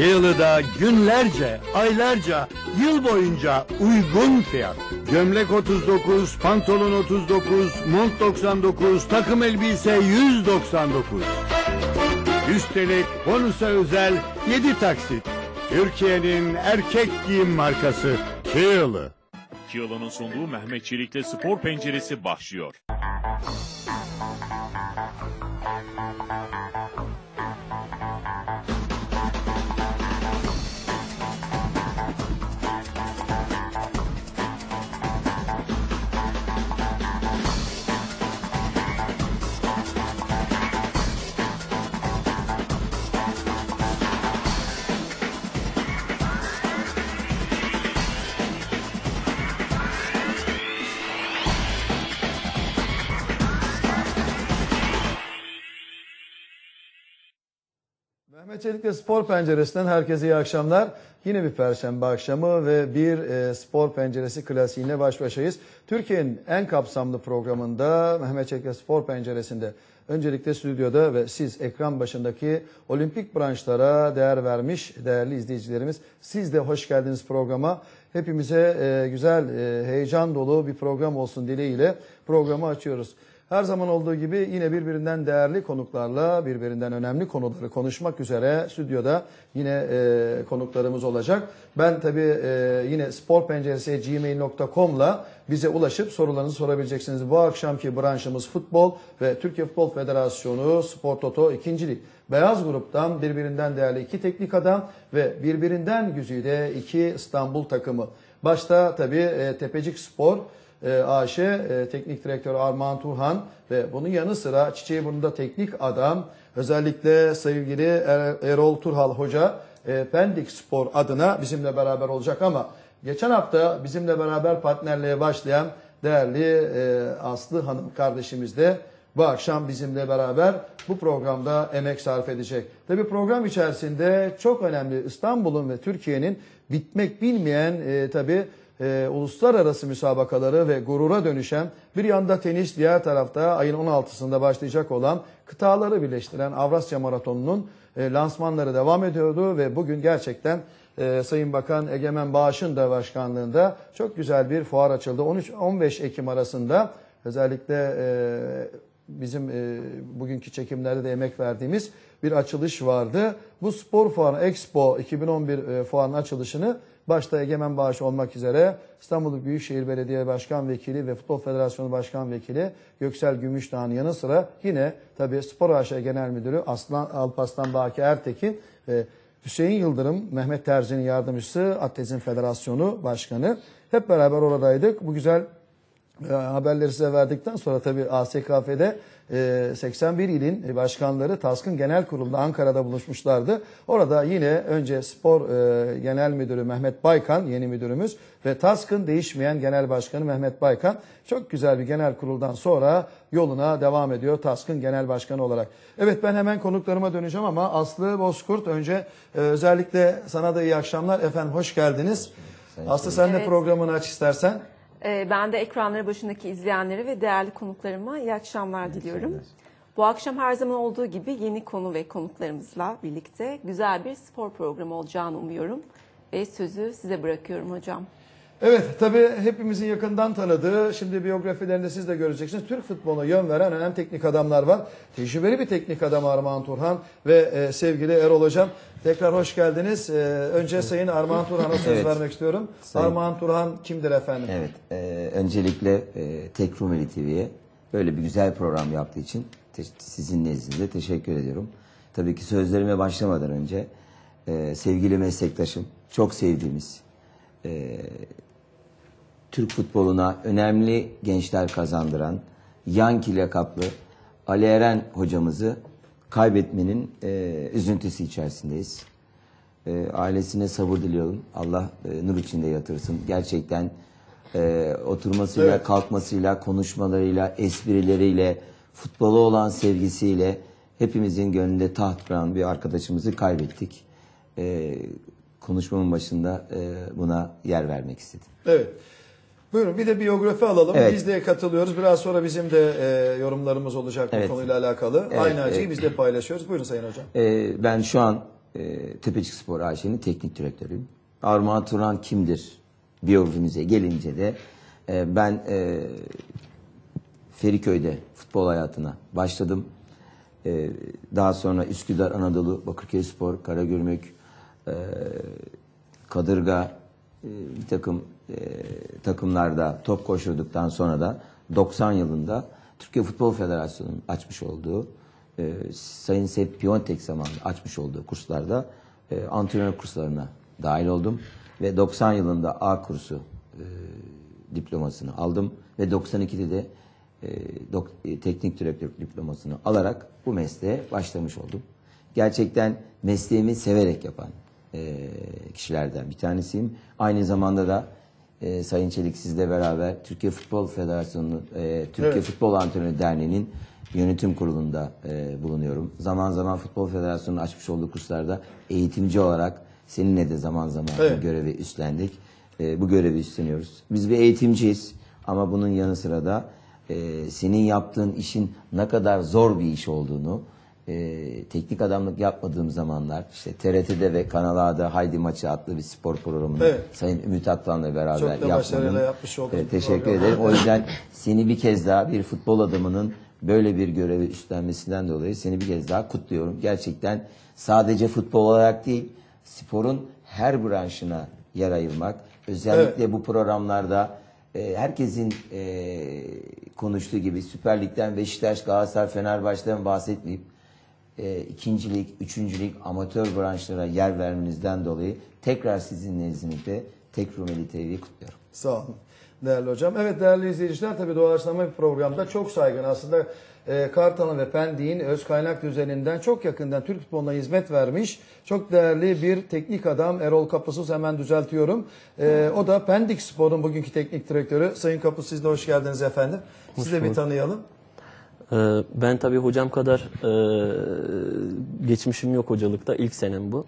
Çığlı'da günlerce, aylarca, yıl boyunca uygun fiyat. Gömlek 39, pantolon 39, mont 99, takım elbise 199. Üstelik bonusa özel 7 taksit. Türkiye'nin erkek giyim markası Çığlı. Çığla'nın sunduğu Mehmet Çelik'te spor penceresi başlıyor. Mehmet Çelik'le Spor Penceresi'nden herkese iyi akşamlar. Yine bir perşembe akşamı ve bir e, Spor Penceresi klasiğine baş başayız. Türkiye'nin en kapsamlı programında Mehmet Çelik'le Spor Penceresi'nde öncelikle stüdyoda ve siz ekran başındaki olimpik branşlara değer vermiş değerli izleyicilerimiz. Siz de hoş geldiniz programa. Hepimize e, güzel, e, heyecan dolu bir program olsun dileğiyle programı açıyoruz. Her zaman olduğu gibi yine birbirinden değerli konuklarla birbirinden önemli konuları konuşmak üzere stüdyoda yine e, konuklarımız olacak. Ben tabii e, yine sporpenceresi.gmail.com'la bize ulaşıp sorularınızı sorabileceksiniz. Bu akşamki branşımız futbol ve Türkiye Futbol Federasyonu Spor Toto 2. Lig. Beyaz gruptan birbirinden değerli iki teknik adam ve birbirinden güzide iki İstanbul takımı. Başta tabii e, Tepecik Spor, e, AŞ e, Teknik Direktörü Armağan Turhan ve bunun yanı sıra Çiçeğiburnu'nda teknik adam özellikle sevgili Er- Erol Turhal Hoca e, Pendik Spor adına bizimle beraber olacak ama geçen hafta bizimle beraber partnerliğe başlayan değerli e, Aslı Hanım kardeşimiz de bu akşam bizimle beraber bu programda emek sarf edecek. Tabii program içerisinde çok önemli İstanbul'un ve Türkiye'nin bitmek bilmeyen e, tabii e, uluslararası müsabakaları ve gurura dönüşen bir yanda tenis diğer tarafta ayın 16'sında başlayacak olan kıtaları birleştiren Avrasya Maratonu'nun e, lansmanları devam ediyordu ve bugün gerçekten e, Sayın Bakan Egemen Bağış'ın da başkanlığında çok güzel bir fuar açıldı. 13-15 Ekim arasında özellikle e, bizim e, bugünkü çekimlerde de emek verdiğimiz bir açılış vardı. Bu spor fuarı Expo 2011 e, fuarının açılışını başta Egemen Bağış olmak üzere İstanbul Büyükşehir Belediye Başkan Vekili ve Futbol Federasyonu Başkan Vekili Göksel Gümüşdağ'ın yanı sıra yine tabii Spor AŞ Genel Müdürü Aslan Alpaslan Baki Ertekin ve Hüseyin Yıldırım, Mehmet Terzi'nin yardımcısı, Atletizm Federasyonu Başkanı. Hep beraber oradaydık. Bu güzel e, haberleri size verdikten sonra tabii ASKF'de 81 ilin başkanları Task'ın genel kurulunda Ankara'da buluşmuşlardı. Orada yine önce spor e, genel müdürü Mehmet Baykan yeni müdürümüz ve Task'ın değişmeyen genel başkanı Mehmet Baykan çok güzel bir genel kuruldan sonra yoluna devam ediyor Task'ın genel başkanı olarak. Evet ben hemen konuklarıma döneceğim ama Aslı Bozkurt önce e, özellikle sana da iyi akşamlar efendim hoş geldiniz. Aslı sen de Evet. programını aç istersen. Ee, Ben de ekranları başındaki izleyenlere ve değerli konuklarıma iyi akşamlar diliyorum. Bu akşam her zaman olduğu gibi yeni konu ve konuklarımızla birlikte güzel bir spor programı olacağını umuyorum. Ve sözü size bırakıyorum hocam. Evet tabii hepimizin yakından tanıdığı, şimdi biyografilerinde siz de göreceksiniz. Türk futboluna yön veren önemli teknik adamlar var. Tecrübeli bir teknik adam Armağan Turhan ve e, sevgili Erol Hocam. Tekrar hoş geldiniz. E, önce Sayın Armağan Turhan'a söz Evet. vermek istiyorum. Sayın- Armağan Turhan kimdir efendim? Evet, e, öncelikle e, Tek Rumeli TV'ye böyle bir güzel program yaptığı için te- sizin nezdinizde teşekkür ediyorum. Tabii ki sözlerime başlamadan önce e, sevgili meslektaşım, çok sevdiğimiz, e, Türk futboluna önemli gençler kazandıran, Yanki lakaplı Ali Eren hocamızı kaybetmenin e, üzüntüsü içerisindeyiz. E, ailesine sabır diliyorum. Allah e, nur içinde yatırsın. Gerçekten e, oturmasıyla, Evet. kalkmasıyla, konuşmalarıyla, esprileriyle, futbola olan sevgisiyle hepimizin gönlünde taht kuran bir arkadaşımızı kaybettik. E, konuşmamın başında e, buna yer vermek istedim. Evet. Buyurun bir de biyografi alalım. Evet. Biz de katılıyoruz. Biraz sonra bizim de e, yorumlarımız olacak Evet. bu konuyla alakalı. Evet, Aynı acıyı evet. biz de paylaşıyoruz. Buyurun Sayın Hocam. E, ben şu an e, Tepecik Spor AŞ'nin teknik direktörüyüm. Armağan Turan kimdir? Biyografimize gelince de e, ben e, Feriköy'de futbol hayatına başladım. Ee, daha sonra Üsküdar, Anadolu, Bakırköy Spor, Karagümrük, e, Kadırga e, bir takım e, takımlarda top koşturduktan sonra da 90 yılında Türkiye Futbol Federasyonu'nun açmış olduğu e, Sayın Sepp Piontek zamanında açmış olduğu kurslarda e, antrenör kurslarına dahil oldum ve 90 yılında A kursu e, diplomasını aldım ve 92'de de e, dok- e, teknik direktör diplomasını alarak bu mesleğe başlamış oldum. Gerçekten mesleğimi severek yapan e, kişilerden bir tanesiyim. Aynı zamanda da e, Sayın Çelik sizle beraber Türkiye Futbol Federasyonu, e, Türkiye Evet. Futbol Antrenörü Derneği'nin yönetim kurulunda e, bulunuyorum. Zaman zaman Futbol Federasyonu'nun açmış olduğu kurslarda eğitimci olarak seninle de zaman zaman Evet. görevi üstlendik. E, bu görevi üstleniyoruz. Biz bir eğitimciyiz ama bunun yanı sıra da e, senin yaptığın işin ne kadar zor bir iş olduğunu e, teknik adamlık yapmadığım zamanlar işte TRT'de ve Kanal A'da Haydi Maçı adlı bir spor programını Evet. Sayın Ümit Aklan'la beraber Çok da yapmanın başarıyla yapmış olduğun Evet, teşekkür program. ederim. O yüzden seni bir kez daha bir futbol adamının böyle bir görevi üstlenmesinden dolayı seni bir kez daha kutluyorum. Gerçekten sadece futbol olarak değil, sporun her branşına yer ayırmak. Özellikle bu programlarda e, herkesin e, konuştuğu gibi Süper Lig'den Beşiktaş, Galatasaray, Fenerbahçe'den bahsetmeyip e, ikincilik, üçüncülük, amatör branşlara yer vermenizden dolayı tekrar sizin nezdinizde Tek Rumeli TV'yi kutluyorum. Sağ olun değerli hocam. Evet değerli izleyiciler tabii doğaçlama bir programda çok saygın aslında e, Kartal'ın ve Pendik'in öz kaynak düzeninden çok yakından Türk futboluna hizmet vermiş çok değerli bir teknik adam Erol Kapısız hemen düzeltiyorum. E, o da Pendik Spor'un bugünkü teknik direktörü. Sayın Kapısız siz de hoş geldiniz efendim. Sizi de bir tanıyalım. Ee, Ben tabii hocam kadar e, geçmişim yok hocalıkta. İlk senem bu.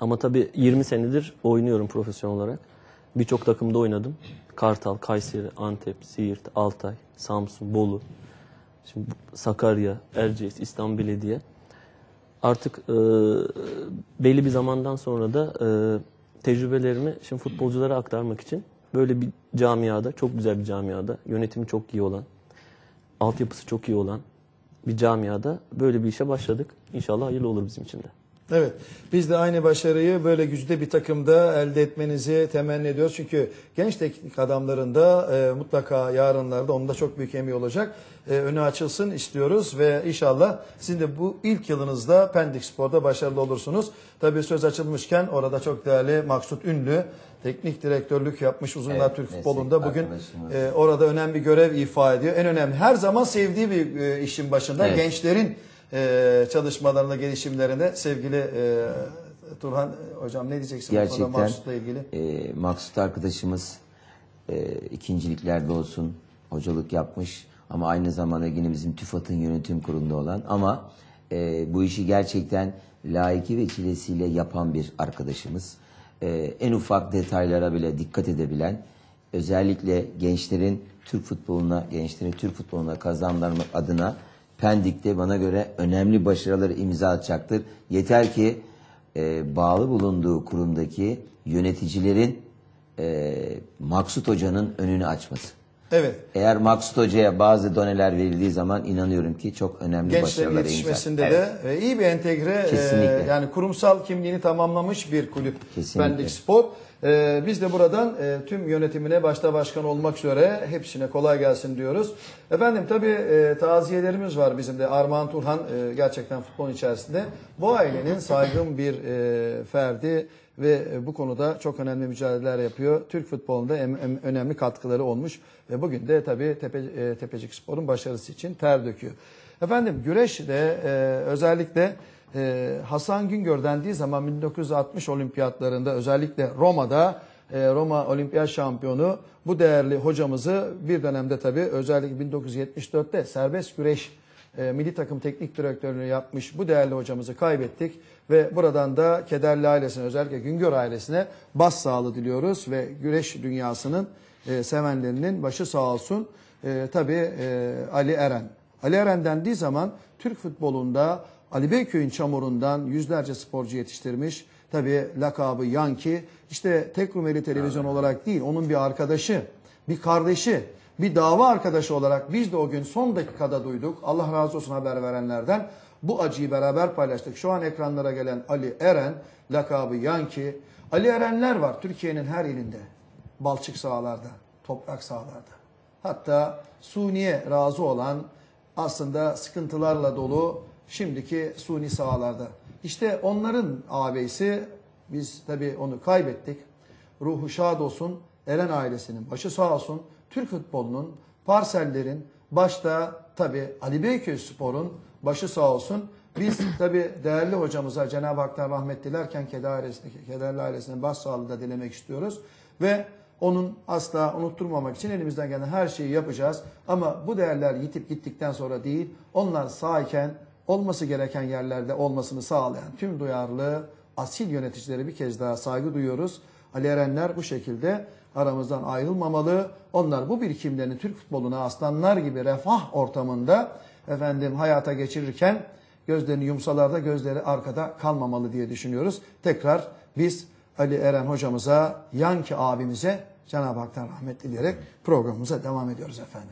Ama tabii 20 senedir oynuyorum profesyonel olarak. Birçok takımda oynadım. Kartal, Kayseri, Antep, Siirt, Altay, Samsun, Bolu, şimdi Sakarya, Erciyes, İstanbul Belediye. Artık e, belli bir zamandan sonra da e, tecrübelerimi şimdi futbolculara aktarmak için böyle bir camiada, çok güzel bir camiada, yönetimi çok iyi olan, altyapısı çok iyi olan bir camiada böyle bir işe başladık. İnşallah hayırlı olur bizim için de. Evet. Biz de aynı başarıyı böyle güçlü bir takımda elde etmenizi temenni ediyoruz. Çünkü genç teknik adamların da e, mutlaka yarınlarda onun da çok büyük emeği olacak. E, önü açılsın istiyoruz ve inşallah sizin de bu ilk yılınızda Pendik Spor'da başarılı olursunuz. Tabii söz açılmışken orada çok değerli Maksut Ünlü teknik direktörlük yapmış uzunlar Evet, Türk futbolunda. Bugün e, orada önemli bir görev ifa ediyor. En önemli her zaman sevdiği bir e, işin başında Evet. gençlerin e, çalışmalarında, gelişimlerinde sevgili e, Turhan hocam ne diyeceksin Gerçekten Maksut'la ilgili? e, Maksut arkadaşımız e, ikinciliklerde olsun hocalık yapmış ama aynı zamanda bizim TÜFAD'ın yönetim kurulunda olan ama e, bu işi gerçekten layıkı ve çilesiyle yapan bir arkadaşımız. E, en ufak detaylara bile dikkat edebilen özellikle gençlerin Türk futboluna, gençlerin Türk futboluna kazandırmak adına Pendik'te bana göre önemli başarıları imza atacaktır. Yeter ki e, bağlı bulunduğu kurumdaki yöneticilerin e, Maksut Hoca'nın önünü açması. Evet. Eğer Maksut Hoca'ya bazı doneler verildiği zaman inanıyorum ki çok önemli Gençlerin başarılara imza. yetişmesinde Evet. de e, iyi bir entegre e, Kesinlikle. yani kurumsal kimliğini tamamlamış bir kulüp Kesinlikle. Pendik Spor. E, biz de buradan e, tüm yönetimine başta başkan olmak üzere hepsine kolay gelsin diyoruz. Efendim tabii e, taziyelerimiz var bizim de. Armağan Turhan e, gerçekten futbolun içerisinde. Bu ailenin saygın bir e, ferdi ve e, bu konuda çok önemli mücadeleler yapıyor. Türk futbolunda em- em- önemli katkıları olmuş ve bugün de tabii Tepe, e, Tepecik Spor'un başarısı için ter döküyor. Efendim güreş de e, özellikle e, Hasan Güngör dendiği zaman 1960 olimpiyatlarında özellikle Roma'da e, Roma olimpiyat şampiyonu bu değerli hocamızı bir dönemde tabii özellikle 1974'te serbest güreş e, milli takım teknik direktörlüğünü yapmış bu değerli hocamızı kaybettik ve buradan da kederli ailesine özellikle Güngör ailesine bas sağlığı diliyoruz ve güreş dünyasının e, sevenlerinin başı sağ olsun. E, tabii e, Ali Eren. Ali Eren dendiği zaman Türk futbolunda Ali Beyköy'ün çamurundan yüzlerce sporcu yetiştirmiş. Tabii lakabı Yanki işte tek Rumeli televizyon olarak değil onun bir arkadaşı, bir kardeşi, bir dava arkadaşı olarak biz de o gün son dakikada duyduk. Allah razı olsun haber verenlerden. Bu acıyı beraber paylaştık. Şu an ekranlara gelen Ali Eren, lakabı Yanki. Ali Erenler var Türkiye'nin her ilinde. Balçık sahalarda, toprak sahalarda. Hatta suniye razı olan aslında sıkıntılarla dolu şimdiki suni sahalarda. İşte onların ağabeysi biz tabii onu kaybettik. Ruhu şad olsun. Eren ailesinin başı sağ olsun. Türk futbolunun, parsellerin, başta tabii Ali Beyköy Spor'un başı sağ olsun. Biz tabii değerli hocamıza Cenab-ı Hak'tan rahmet dilerken keder ailesine, kederli ailesine başsağlığı da dilemek istiyoruz. Ve onun asla unutturmamak için elimizden gelen her şeyi yapacağız. Ama bu değerler yitip gittikten sonra değil, onlar sağken olması gereken yerlerde olmasını sağlayan tüm duyarlı, asil yöneticilere bir kez daha saygı duyuyoruz. Ali Erenler bu şekilde aramızdan ayrılmamalı. Onlar bu birikimlerini Türk futboluna aslanlar gibi refah ortamında efendim hayata geçirirken gözlerini yumsalar da gözleri arkada kalmamalı diye düşünüyoruz. Tekrar biz Ali Eren hocamıza, Yanki abimize Cenab-ı Hak'tan rahmet dileyerek programımıza devam ediyoruz efendim.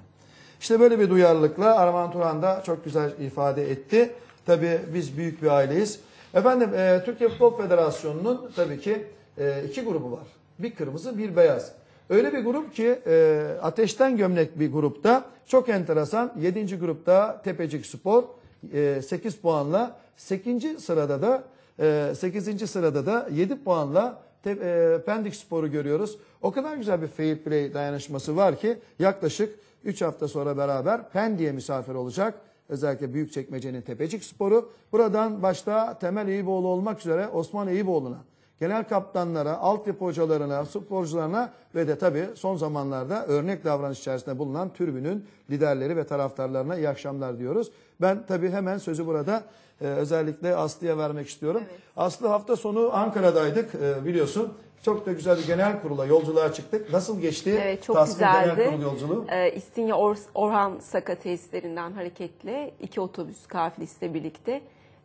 İşte böyle bir duyarlılıkla Armağan Turan da çok güzel ifade etti. Tabii biz büyük bir aileyiz. Efendim e, Türkiye Futbol Federasyonu'nun tabii ki e, iki grubu var. Bir kırmızı bir beyaz. Öyle bir grup ki e, ateşten gömlek bir grupta çok enteresan 7. grupta Tepecik Spor e, 8 puanla 8. sırada da e, 8. sırada da 7 puanla Te, e, Pendik Spor'u görüyoruz. O kadar güzel bir fair play dayanışması var ki yaklaşık 3 hafta sonra beraber Pendik'e misafir olacak. Özellikle Büyükçekmece'nin Tepecik Sporu. Buradan başta Temel Eyüboğlu olmak üzere Osman Eyüboğlu'na, genel kaptanlara, altyapı hocalarına, sporcularına ve de tabii son zamanlarda örnek davranış içerisinde bulunan türbünün liderleri ve taraftarlarına iyi akşamlar diyoruz. Ben tabii hemen sözü burada e, özellikle Aslı'ya vermek istiyorum. Aslı hafta sonu Ankara'daydık e, biliyorsun. Çok da güzel bir genel kurula yolculuğa çıktık. Nasıl geçti? Evet çok Tasmin güzeldi. Genel Kurul yolculuğu. Ee, İstinye Or- Orhan Saka tesislerinden hareketle iki otobüs kafilesiyle birlikte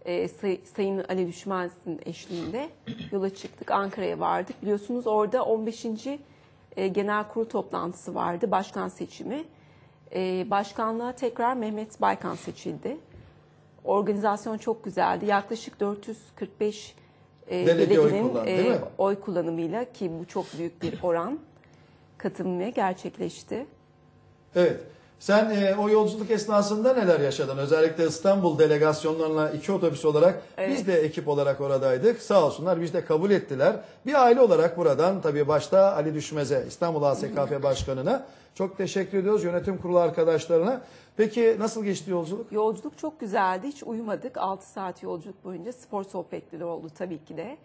e, Say- Sayın Ali Düşmez'in eşliğinde yola çıktık. Ankara'ya vardık. Biliyorsunuz orada 15. e, genel kurul toplantısı vardı. Başkan seçimi. E, başkanlığa tekrar Mehmet Baykan seçildi. Organizasyon çok güzeldi. Yaklaşık 445 e, Delege oy delegenin değil mi? oy kullanımıyla ki bu çok büyük bir oran katılımı gerçekleşti. Evet. Sen e, o yolculuk esnasında neler yaşadın? Özellikle İstanbul delegasyonlarına iki otobüs olarak biz de ekip olarak oradaydık. Sağ olsunlar biz de kabul ettiler. Bir aile olarak buradan tabii başta Ali Düşmez'e, İstanbul ASKP Başkanı'na çok teşekkür ediyoruz. Yönetim kurulu arkadaşlarına. Peki nasıl geçti yolculuk? Yolculuk çok güzeldi. Hiç uyumadık. 6 saat yolculuk boyunca spor sohbetleri oldu tabii ki de.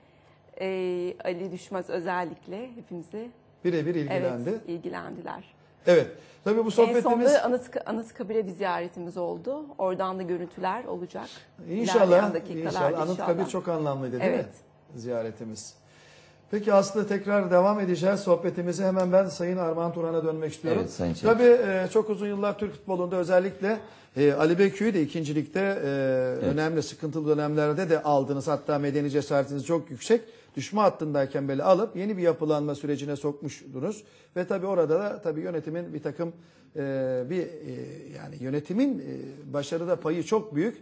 Ee, Ali Düşmez özellikle hepimizi Birebir ilgilendi. evet, ilgilendiler. Evet. Tabii bu En sohbetimiz sonunda Anıt, Anıtkabir'e bir ziyaretimiz oldu. Oradan da görüntüler olacak. İnşallah, inşallah. Anıtkabir çok anlamlıydı değil mi? Evet. Ziyaretimiz. Peki Aslı tekrar devam edeceğiz sohbetimizi. Hemen ben Sayın Armağan Turan'a dönmek istiyorum. Evet, Sayın. Tabii e, çok uzun yıllar Türk futbolunda özellikle e, Ali Beyköy'ü de ikincilikte e, önemli sıkıntılı dönemlerde de aldınız. Hatta medeni cesaretiniz çok yüksek. Düşme hattındayken böyle alıp yeni bir yapılanma sürecine sokmuştunuz. Ve tabii orada da tabii yönetimin bir takım e, bir e, yani yönetimin e, başarıda payı çok büyük.